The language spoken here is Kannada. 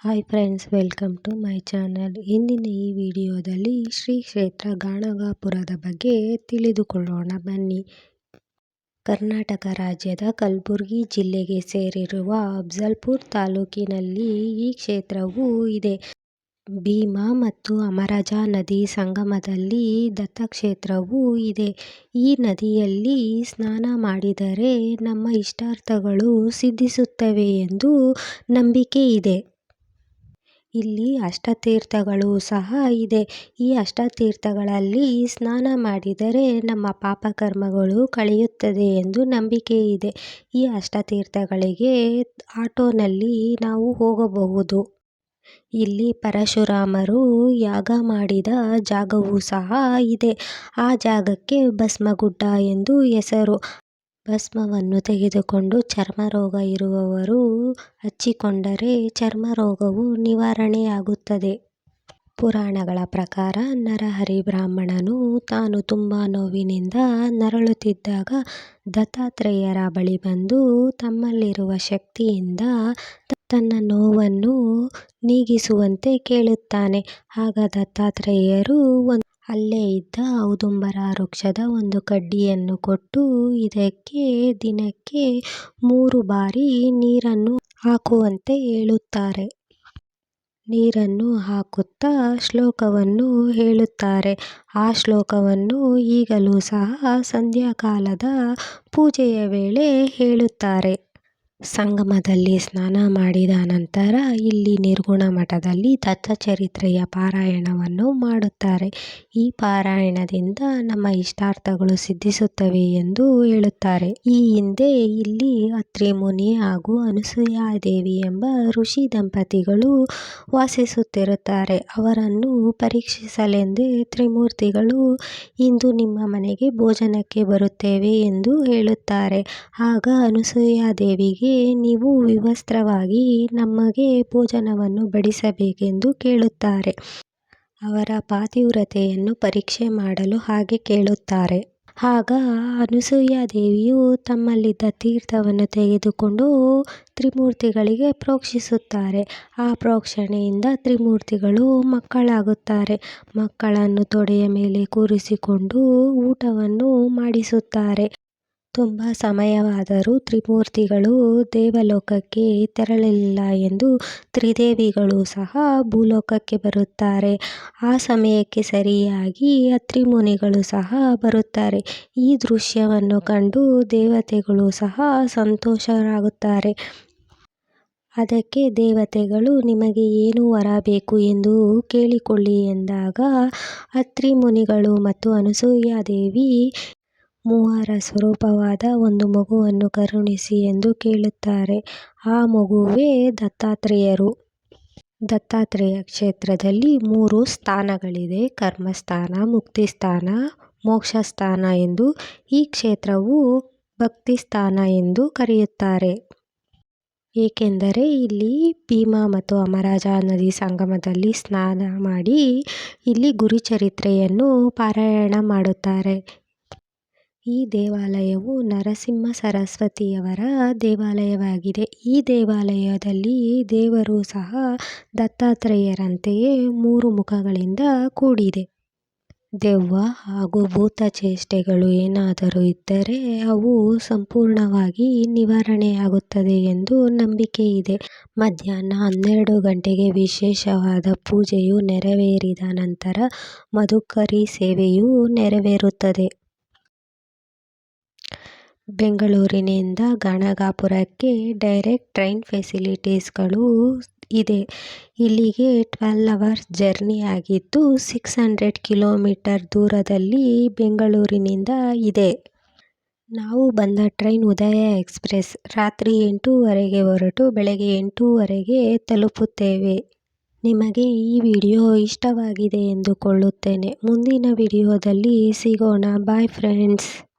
Hi friends welcome to my channel ಇಂದಿನ ಈ ವಿಡಿಯೋದಲ್ಲಿ ಶ್ರೀ ಕ್ಷೇತ್ರ ಗಾಣಗಾಪುರದ ಬಗ್ಗೆ ತಿಳಿದುಕೊಳ್ಳೋಣ. ಬನ್ನಿ. ಕರ್ನಾಟಕ ರಾಜ್ಯದ ಕಲಬುರಗಿ ಜಿಲ್ಲೆಗೆ ಸೇರಿರುವ ಅಫ್ಜಲ್ಪುರ್ ತಾಲೂಕಿನಲ್ಲಿ ಈ ಕ್ಷೇತ್ರವು ಇದೆ. ಭೀಮಾ ಮತ್ತು ಅಮರಜಾ ನದಿ ಸಂಗಮದಲ್ಲಿ ದತ್ತಕ್ಷೇತ್ರವೂ ಇದೆ. ಈ ನದಿಯಲ್ಲಿ ಸ್ನಾನ ಮಾಡಿದರೆ ನಮ್ಮ ಇಷ್ಟಾರ್ಥಗಳು ಸಿದ್ಧಿಸುತ್ತವೆ ಎಂದು ನಂಬಿಕೆ ಇದೆ. ಇಲ್ಲಿ ಅಷ್ಟತೀರ್ಥಗಳು ಸಹ ಇದೆ. ಈ ಅಷ್ಟತೀರ್ಥಗಳಲ್ಲಿ ಸ್ನಾನ ಮಾಡಿದರೆ ನಮ್ಮ ಪಾಪಕರ್ಮಗಳು ಕಳೆಯುತ್ತದೆ ಎಂದು ನಂಬಿಕೆ ಇದೆ. ಈ ಅಷ್ಟತೀರ್ಥಗಳಿಗೆ ಆಟೋನಲ್ಲಿ ನಾವು ಹೋಗಬಹುದು. ಇಲ್ಲಿ ಪರಶುರಾಮರು ಯಾಗ ಮಾಡಿದ ಜಾಗವೂ ಸಹ ಇದೆ. ಆ ಜಾಗಕ್ಕೆ ಭಸ್ಮಗುಡ್ಡ ಎಂದು ಹೆಸರು. ಭಸ್ಮವನ್ನು ತೆಗೆದುಕೊಂಡು ಚರ್ಮರೋಗ ಇರುವವರು ಹಚ್ಚಿಕೊಂಡರೆ ಚರ್ಮರೋಗವು ನಿವಾರಣೆಯಾಗುತ್ತದೆ. ಪುರಾಣಗಳ ಪ್ರಕಾರ ನರಹರಿ ಬ್ರಾಹ್ಮಣನು ತಾನು ತುಂಬ ನೋವಿನಿಂದ ನರಳುತ್ತಿದ್ದಾಗ ದತ್ತಾತ್ರೇಯರ ಬಳಿ ಬಂದು ತಮ್ಮಲ್ಲಿರುವ ಶಕ್ತಿಯಿಂದ ತನ್ನ ನೋವನ್ನು ನೀಗಿಸುವಂತೆ ಕೇಳುತ್ತಾನೆ. ಆಗ ದತ್ತಾತ್ರೇಯರು ಅಲ್ಲೇ ಇದ್ದ ಔದುಂಬರ ವೃಕ್ಷದ ಒಂದು ಕಡ್ಡಿಯನ್ನು ಕೊಟ್ಟು ಇದಕ್ಕೆ ದಿನಕ್ಕೆ ಮೂರು ಬಾರಿ ನೀರನ್ನು ಹಾಕುವಂತೆ ಹೇಳುತ್ತಾರೆ. ನೀರನ್ನು ಹಾಕುತ್ತಾ ಶ್ಲೋಕವನ್ನು ಹೇಳುತ್ತಾರೆ. ಆ ಶ್ಲೋಕವನ್ನು ಈಗಲೂ ಸಹ ಸಂಧ್ಯಾಕಾಲದ ಪೂಜೆಯ ವೇಳೆ ಹೇಳುತ್ತಾರೆ. ಸಂಗಮದಲ್ಲಿ ಸ್ನಾನ ಮಾಡಿದ ನಂತರ ಇಲ್ಲಿ ನಿರ್ಗುಣ ಮಠದಲ್ಲಿ ದತ್ತಚರಿತ್ರೆಯ ಪಾರಾಯಣವನ್ನು ಮಾಡುತ್ತಾರೆ. ಈ ಪಾರಾಯಣದಿಂದ ನಮ್ಮ ಇಷ್ಟಾರ್ಥಗಳು ಸಿದ್ಧಿಸುತ್ತವೆ ಎಂದು ಹೇಳುತ್ತಾರೆ. ಈ ಹಿಂದೆ ಇಲ್ಲಿ ಅತ್ರಿ ಮುನಿ ಹಾಗೂ ಅನಸೂಯಾದೇವಿ ಎಂಬ ಋಷಿ ದಂಪತಿಗಳು ವಾಸಿಸುತ್ತಿರುತ್ತಾರೆ. ಅವರನ್ನು ಪರೀಕ್ಷಿಸಲೆಂದೇ ತ್ರಿಮೂರ್ತಿಗಳು ಇಂದು ನಿಮ್ಮ ಮನೆಗೆ ಭೋಜನಕ್ಕೆ ಬರುತ್ತೇವೆ ಎಂದು ಹೇಳುತ್ತಾರೆ. ಆಗ ಅನಸೂಯಾದೇವಿಗೆ ನೀವು ವಿವಸ್ತ್ರವಾಗಿ ನಮಗೆ ಭೋಜನವನ್ನು ಬಡಿಸಬೇಕೆಂದು ಕೇಳುತ್ತಾರೆ. ಅವರ ಪಾತಿವ್ರತೆಯನ್ನು ಪರೀಕ್ಷೆ ಮಾಡಲು ಹಾಗೆ ಕೇಳುತ್ತಾರೆ. ಆಗ ಅನಸೂಯಾದೇವಿಯು ತಮ್ಮಲ್ಲಿದ್ದ ತೀರ್ಥವನ್ನು ತೆಗೆದುಕೊಂಡು ತ್ರಿಮೂರ್ತಿಗಳಿಗೆ ಪ್ರೋಕ್ಷಿಸುತ್ತಾರೆ. ಆ ಪ್ರೋಕ್ಷಣೆಯಿಂದ ತ್ರಿಮೂರ್ತಿಗಳು ಮಕ್ಕಳಾಗುತ್ತಾರೆ. ಮಕ್ಕಳನ್ನು ತೊಡೆಯ ಮೇಲೆ ಕೂರಿಸಿಕೊಂಡು ಊಟವನ್ನು ಮಾಡಿಸುತ್ತಾರೆ. ತುಂಬ ಸಮಯವಾದರೂ ತ್ರಿಮೂರ್ತಿಗಳು ದೇವಲೋಕಕ್ಕೆ ತೆರಳಲಿಲ್ಲ ಎಂದು ತ್ರಿದೇವಿಗಳು ಸಹ ಭೂಲೋಕಕ್ಕೆ ಬರುತ್ತಾರೆ. ಆ ಸಮಯಕ್ಕೆ ಸರಿಯಾಗಿ ಅತ್ರಿ ಮುನಿಗಳು ಸಹ ಬರುತ್ತಾರೆ. ಈ ದೃಶ್ಯವನ್ನು ಕಂಡು ದೇವತೆಗಳು ಸಹ ಸಂತೋಷರಾಗುತ್ತಾರೆ. ಅದಕ್ಕೆ ದೇವತೆಗಳು, ನಿಮಗೆ ಏನು ವರ ಬೇಕು ಎಂದು ಕೇಳಿಕೊಳ್ಳಿ ಎಂದಾಗ ಅತ್ರಿ ಮುನಿಗಳು ಮತ್ತು ಅನಸೂಯಾದೇವಿ ಮೂವರ ಸ್ವರೂಪವಾದ ಒಂದು ಮಗುವನ್ನು ಕರುಣಿಸಿ ಎಂದು ಕೇಳುತ್ತಾರೆ. ಆ ಮಗುವೇ ದತ್ತಾತ್ರೇಯರು. ದತ್ತಾತ್ರೇಯ ಕ್ಷೇತ್ರದಲ್ಲಿ ಮೂರು ಸ್ಥಾನಗಳಿದೆ. ಕರ್ಮಸ್ಥಾನ, ಮುಕ್ತಿಸ್ಥಾನ, ಮೋಕ್ಷಸ್ಥಾನ ಎಂದು ಈ ಕ್ಷೇತ್ರವು ಭಕ್ತಿಸ್ಥಾನ ಎಂದು ಕರೆಯುತ್ತಾರೆ. ಏಕೆಂದರೆ ಇಲ್ಲಿ ಭೀಮಾ ಮತ್ತು ಅಮರಜಾ ನದಿ ಸಂಗಮದಲ್ಲಿ ಸ್ನಾನ ಮಾಡಿ ಇಲ್ಲಿ ಗುರುಚರಿತ್ರೆಯನ್ನು ಪಾರಾಯಣ ಮಾಡುತ್ತಾರೆ. ಈ ದೇವಾಲಯವು ನರಸಿಂಹ ಸರಸ್ವತಿಯವರ ದೇವಾಲಯವಾಗಿದೆ. ಈ ದೇವಾಲಯದಲ್ಲಿ ದೇವರು ಸಹ ದತ್ತಾತ್ರೇಯರಂತೆಯೇ ಮೂರು ಮುಖಗಳಿಂದ ಕೂಡಿದೆ. ದೆವ್ವ ಹಾಗೂ ಭೂತ ಚೇಷ್ಟೆಗಳು ಏನಾದರೂ ಇದ್ದರೆ ಅವು ಸಂಪೂರ್ಣವಾಗಿ ನಿವಾರಣೆಯಾಗುತ್ತದೆ ಎಂದು ನಂಬಿಕೆ ಇದೆ. ಮಧ್ಯಾಹ್ನ ಹನ್ನೆರಡು ಗಂಟೆಗೆ ವಿಶೇಷವಾದ ಪೂಜೆಯು ನೆರವೇರಿದ ನಂತರ ಮಧುಕರಿ ಸೇವೆಯು ನೆರವೇರುತ್ತದೆ. ಬೆಂಗಳೂರಿನಿಂದ ಗಾಣಗಾಪುರಕ್ಕೆ ಡೈರೆಕ್ಟ್ ಟ್ರೈನ್ ಫೆಸಿಲಿಟೀಸ್ಗಳು ಇದೆ. ಇಲ್ಲಿಗೆ ಟ್ವೆಲ್ ಅವರ್ಸ್ ಜರ್ನಿ ಆಗಿದ್ದು ಸಿಕ್ಸ್ ಹಂಡ್ರೆಡ್ ಕಿಲೋಮೀಟರ್ ದೂರದಲ್ಲಿ ಬೆಂಗಳೂರಿನಿಂದ ಇದೆ. ನಾವು ಬಂದ ಟ್ರೈನ್ ಉದಯ ಎಕ್ಸ್ಪ್ರೆಸ್. ರಾತ್ರಿ ಎಂಟೂವರೆಗೆ ಹೊರಟು ಬೆಳಗ್ಗೆ ಎಂಟೂವರೆಗೆ ತಲುಪುತ್ತೇವೆ. ನಿಮಗೆ ಈ ವಿಡಿಯೋ ಇಷ್ಟವಾಗಿದೆ ಎಂದುಕೊಳ್ಳುತ್ತೇನೆ. ಮುಂದಿನ ವಿಡಿಯೋದಲ್ಲಿ ಸಿಗೋಣ. Bye friends